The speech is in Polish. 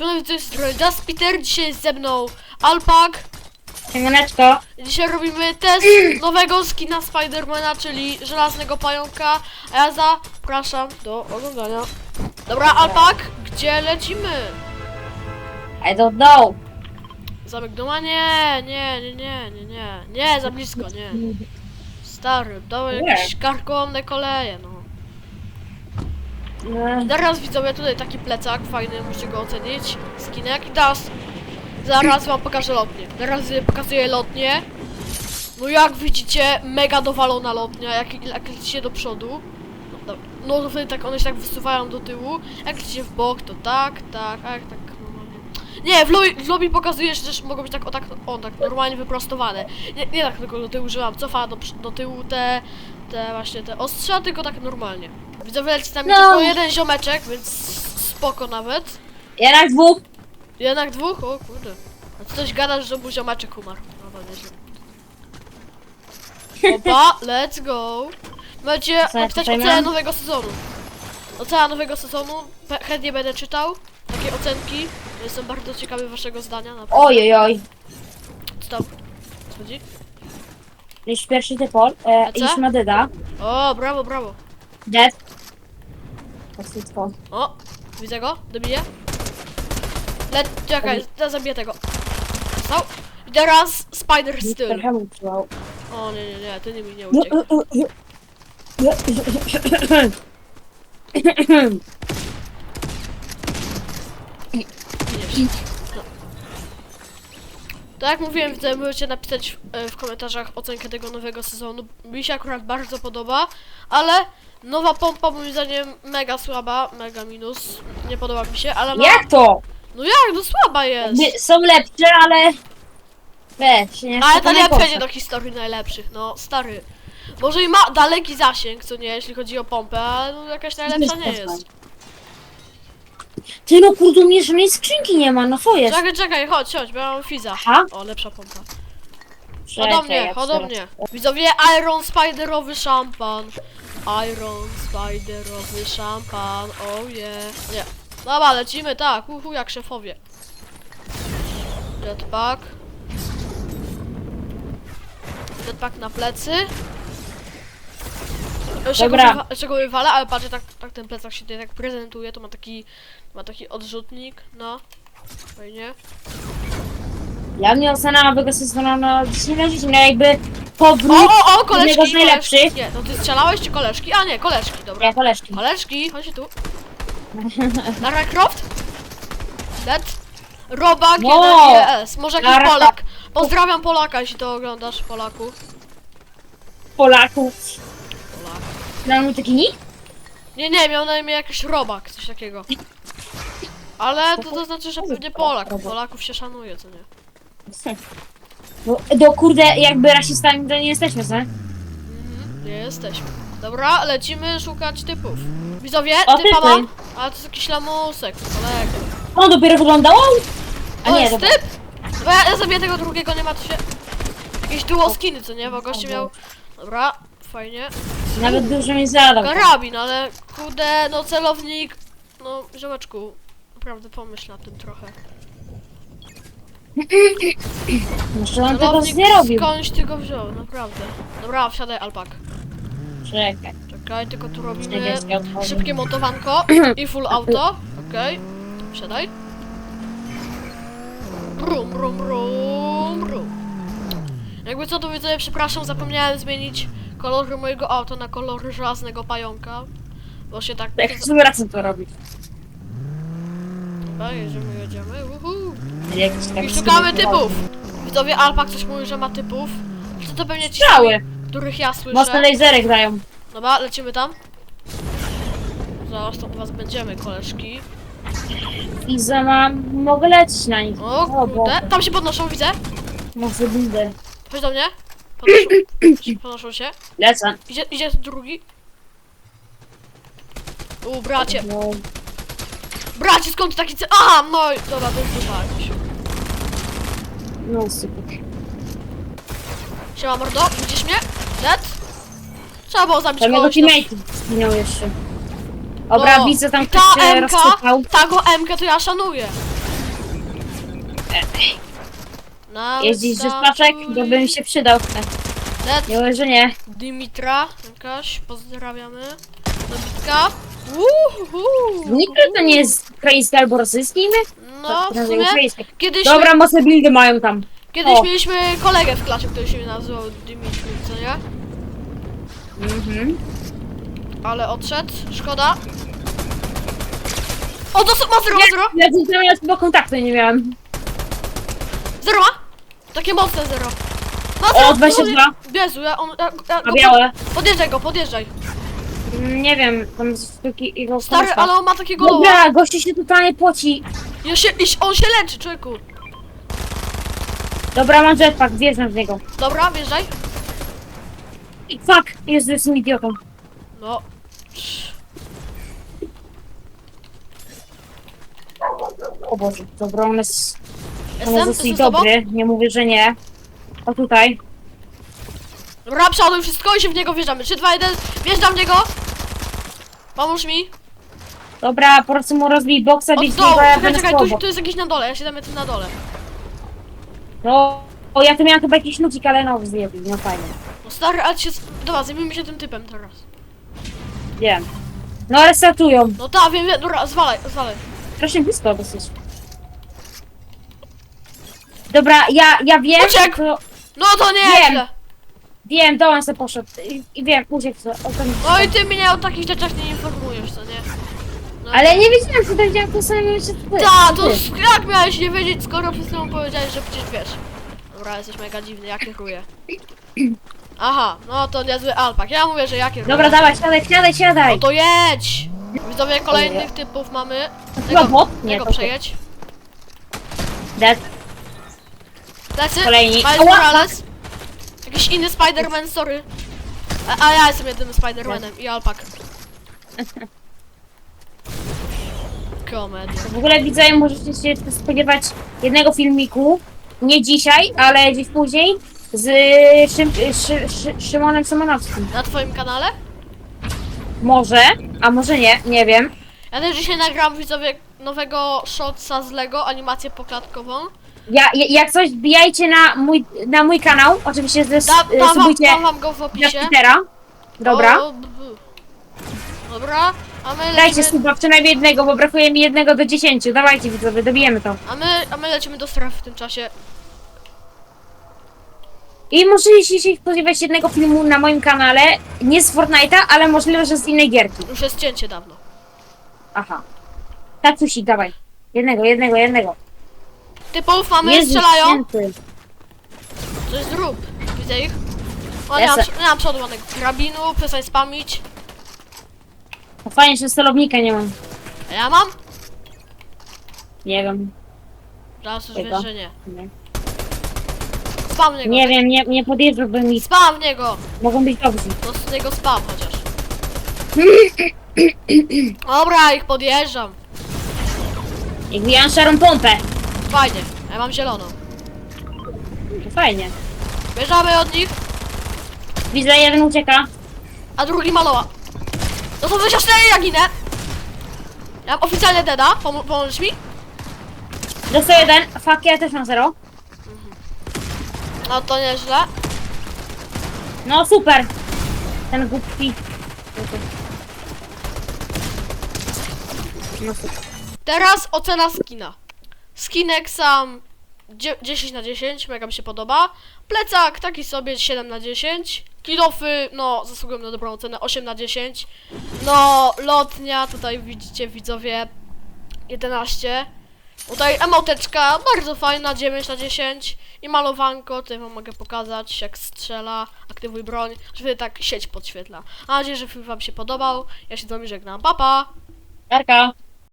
Szanowni, to jest Just Peter, dzisiaj jest ze mną Alpak. Siemaneczko. Dzisiaj robimy test nowego skina Spidermana, czyli żelaznego pająka. A ja zapraszam do oglądania. Dobra, Alpak, gdzie lecimy? I don't know. Zamek doma? Nie, nie, nie, nie, nie, nie. Nie, za blisko, nie. Stary, Nie. jakieś karkołomne koleje, no. No, Teraz widzowie tutaj taki plecak fajny, musicie go ocenić. Skinek i teraz zaraz wam pokażę lotnię. Teraz pokazuję lotnię. No jak widzicie, mega dowalona lotnia, jak, jak lecicie do przodu. No, no, to wtedy tak one się tak wysuwają do tyłu. Jak lecicie w bok, to tak, tak, a jak tak normalnie. Nie, w lobby, w lobby pokazuje, że też mogą być tak o tak, o tak normalnie wyprostowane. Nie, nie tak tylko do tyłu, że cofa do, do tyłu te, te właśnie te ostrza, tylko tak normalnie. Widzowie leci tam No. tylko jeden ziomeczek, więc spoko nawet. jednak dwóch. Jednak dwóch? O kurde. A ty coś gadasz, że był ziomeczek umarł. Dobra, nieźle. Opa, let's go. Macie tutaj ocenę nowego sezonu. Ocena nowego sezonu. Chętnie będę czytał. Takie ocenki. Jestem bardzo ciekawy waszego zdania. Na Oj, oj, oj. Co tam? Co chodzi? Już pierwszy typol. E, A co? już ma deda. O, brawo, brawo. Dead. O, widzę go, dobiję. Let, czekaj, ja zabiję tego. Stał. I teraz Spider Still. Trochę mu trwał. O nie, nie, nie, ty nie mi nie No, uciekł. Widzisz. No. Tak jak mówiłem, widzę, możecie napisać e, w komentarzach ocenkę tego nowego sezonu. Mi się akurat bardzo podoba, ale nowa pompa moim zdaniem mega słaba, mega minus. Nie podoba mi się, ale ma... Jak to? No jak, no słaba jest. Są lepsze, ale... Weź, nie Ale to nie przejdzie do historii najlepszych, no stary. Może i ma daleki zasięg, co nie, jeśli chodzi o pompę, ale no jakaś najlepsza nie jest. Ty no kurde, u mnie żadnej skrzynki nie ma, no co jest? Czekaj, czekaj, chodź, chodź, bo ja mam Fiza. Aha. O, lepsza pompa. Czekaj, Chodź do mnie, ja chodź do teraz- mnie. Widzowie, Iron Spiderowy szampan. Iron Spiderowy szampan, oh yeah. Nie. Dobra, lecimy, tak, uhu, jak szefowie. Jetpack. Jetpack na plecy. Czego, Dobra. wywa- czego wywala, ale patrzę, tak, tak ten plecak się tutaj tak prezentuje, to ma taki, ma taki odrzutnik, no. Fajnie. Ja mnie ocena nowego sezonu na 10 na 10, no jakby O, powrót o, o, jednego koleżki, z koleżki. najlepszych. Nie, no ty strzelałeś czy koleżki? A nie, koleżki, dobra. Ja koleżki. Koleżki, chodźcie tu. Lara Croft? Dead? Robak, No. 1 Może jakiś Lara Polak. Pozdrawiam Polaka, jeśli to oglądasz, Polaku. Polaków. Polak. Dał mu taki nick? Nie, nie, miał na imię jakiś Robak, coś takiego. Ale to, to znaczy, że pewnie Polak. Polaków się szanuje, co nie? No, do kurde, jakby rasistami to nie jesteśmy, co? Mhm, nie jesteśmy. Dobra, lecimy szukać typów. Widzowie, O, typa typy. mam. Ale to jest jakiś lamusek, kolega. On dopiero wyglądał? A nie, jest dobra. typ? Bo ja, ja zabiję tego drugiego, nie ma tu się... Jakieś duo skiny, co nie? Bo goście miał... Dobra, fajnie. Nawet dużo mi zadał. Karabin, ale kurde, no celownik... No, ziomeczku, naprawdę pomyśl nad tym trochę. Jeszcze on tego Celownik nie robił. skądś ty go wziął, naprawdę. Dobra, wsiadaj, Alpak. Czekaj. Czekaj, tylko tu robimy Czekaj, szybkie montowanko i full auto. Okej, wsiadaj. Brum, brum, brum, brum. Jakby co to widzę, przepraszam, zapomniałem zmienić kolory mojego auta na kolory żelaznego pająka. Bo się tak... Jak sobie razem to robić. Dobra, jedziemy, jedziemy, uhu. Jakiś tak I szukamy typów! Widzowie, Alpak coś mówi, że ma typów. Czy to pewnie ci Strzały. których ja słyszę? Mocne laserek dają. Dobra, lecimy tam. Zaraz tam u was będziemy, koleżki. I za mam... Mogę lecieć na nich. O kurde, tam się podnoszą, widzę. Może będę. Chodź do mnie. Podnoszą, podnoszą się. Lecę. Idzie, idzie drugi. U, bracie. No, Bracie, skąd taki ce... Aha, no dobra, to jest dupa jakaś. no super. Siema mordo, widzisz mnie? Dead? Trzeba było zabić Tam jego kogoś. teammate zginął jeszcze. Dobra, No, widzę tam i ta ktoś się MK, rozsypał. taką MK to ja szanuję. Nawet Jeździć ze spaczek, to bym się przydał. Net Nie że nie. Dimitra, jakaś, pozdrawiamy. Dobitka. Uhuhu. Nitro to nie jest ukraiński albo rosyjski imię? No, w sumie ukraińskie. kiedyś, Dobra, mocne buildy mają tam. kiedyś o. mieliśmy kolegę w klasie, który się nazywał Dimitri, co nie? Mhm. Ale odszedł, szkoda. O, to ma zero, ma zero, Ja z nim ja chyba kontaktu nie miałem. zero ma. Takie mocne zero. Ma O, zero, 22. Jezu, ja, on, ja, ja, A go białe? pod, podjeżdżaj go, podjeżdżaj. Nie wiem, tam jest taki jego Stary, ale on ma takiego loła. Dobra, gościu się totalnie poci. Ja się, iś- on się leczy, człowieku. Dobra, mam jetpack, wjeżdżam w niego. Dobra, wjeżdżaj. I fuck, jest jestem idiotą. No. O Boże, dobra, on jest, on Jestem, jest jestem dosyć z tobą. dobry, nie mówię, że nie. O tutaj. Dobra, przoduj wszystko i się w niego wjeżdżamy. 3, 2, 1, wjeżdżam w niego. Pomóż mi. Dobra, po prostu mu rozbij boksa, Od dołu. niego, ja Czekaj, będę czekaj, tu, tu jest jakiś na dole, ja się damy tym na dole. No, o, ja tu miałem chyba jakiś nucik, ale no, zjebli, no fajnie. No stary, ale się... Dobra, zajmijmy się tym typem teraz. Wiem. No, ale startują. No tak, wiem, wiem, dobra, zwalaj, zwalaj. Strasznie blisko dosyć. Dobra, ja, ja wiem, Uciekł! No to nie Wiem. źle. Wiem, do on se poszedł i, i wiem, uciekł co, o tym No i ty mnie o takich rzeczach nie informujesz, co nie? No. Ale nie wiedziałem, co to widziałem, to sobie jeszcze ty. Ta, to ty. jak miałeś nie wiedzieć, skoro przed chwilą powiedziałeś, że przecież wiesz. Dobra, jesteś mega dziwny, ja kieruję. Aha, no to niezły alpak. Ja mówię, że ja kieruję. Dobra, dawaj, siadaj, siadaj, siadaj. No to jedź! Widzowie, kolejnych typów mamy. To chyba Tego, bot? Nie, tego to przejedź. Dead. Lecy, Kolejni. Miles Ała! Morales. Jakiś inny Spider-Man, sorry. A, a ja jestem jedynym Spider-Manem i alpak. Komedia. W ogóle widzę, możecie się spodziewać jednego filmiku, nie dzisiaj, ale gdzieś później, z Szym, Szy, Szy, Szymonem Szymanowskim. Na twoim kanale? Może, a może nie, nie wiem. Ja też dzisiaj nagram widzowie nowego shotsa z Lego, animację poklatkową. Ja, ja, jak coś, wbijajcie na mój, na mój kanał, oczywiście zres, Da, dam, wam, subujcie dam wam go w na opisie. Twittera. Dobra. O, b- b- Dobra, a my Dajcie lecimy, suba przynajmniej jednego, bo brakuje mi jednego do dziesięciu. Dawajcie widzowie, dobijemy to. a my, a my lecimy do strefy w tym czasie. I możecie się spodziewać jednego filmu na moim kanale, nie z Fortnite'a, ale możliwe, że z innej gierki. Już jest cięcie dawno. Aha. Tatusi, dawaj. Jednego, jednego, jednego. Typów mamy, Jezus strzelają. święty. Coś zrób. Widzę ich. O, nie mam, Lecę. nie mam przodu ładnego karabinu, przestań spamić. No fajnie, że celownika nie mam. A ja mam? Nie wiem. Zaraz już wiesz, że nie. Nie, Spam w niego. nie wiem, nie, nie podjeżdżałbym mi. Spam w niego. Mogą być dobrzy. To z niego spam chociaż. Dobra, ich podjeżdżam. Jak wbijam szarą pompę. Fajnie. Ja mam zieloną. To fajnie. Bierzemy od nich, Widzę, jeden ucieka. a drugi maloła. No to 24, ja ginę. Ja mam oficjalnie deda. Pom pomożesz mi? Dostał jeden. Fuck, ja też mam zero. No to nieźle. No super. Ten głupi. Teraz ocena skina. Skinek sam dzie- 10 na 10, mega mi się podoba. Plecak taki sobie 7 na 10. Kilofy, no, zasługują na dobrą ocenę 8 na 10. No, lotnia, tutaj widzicie widzowie 11. Tutaj emoteczka, bardzo fajna, 9 na 10. I malowanko, tutaj wam mogę pokazać jak strzela, aktywuj broń, żeby tak sieć podświetla. Mam nadzieję, że film wam się podobał. Ja się z wami żegnam, papa! Pa.